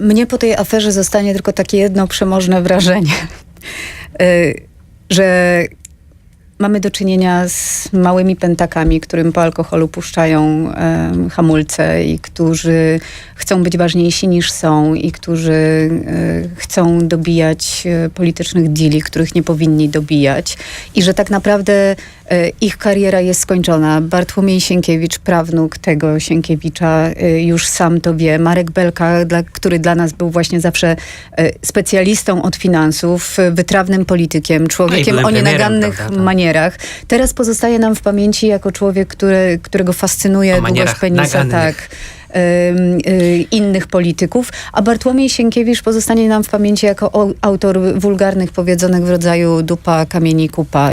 mnie po tej aferze zostanie tylko takie jedno przemożne wrażenie, y, że mamy do czynienia z małymi pętakami, którym po alkoholu puszczają hamulce i którzy chcą być ważniejsi niż są i którzy e, chcą dobijać e, politycznych deali, których nie powinni dobijać. I że tak naprawdę ich kariera jest skończona. Bartłomiej Sienkiewicz, prawnuk tego Sienkiewicza, e, już sam to wie. Marek Belka, dla, który dla nas był właśnie zawsze e, specjalistą od finansów, e, wytrawnym politykiem, człowiekiem byłem o nienagannych prawda, tak. manierach. Teraz pozostaje nam w pamięci jako człowiek, który, którego fascynuje długość penisa, tak. y, innych polityków, a Bartłomiej Sienkiewicz pozostanie nam w pamięci jako o, autor wulgarnych powiedzonek w rodzaju dupa, kamieni, kupa.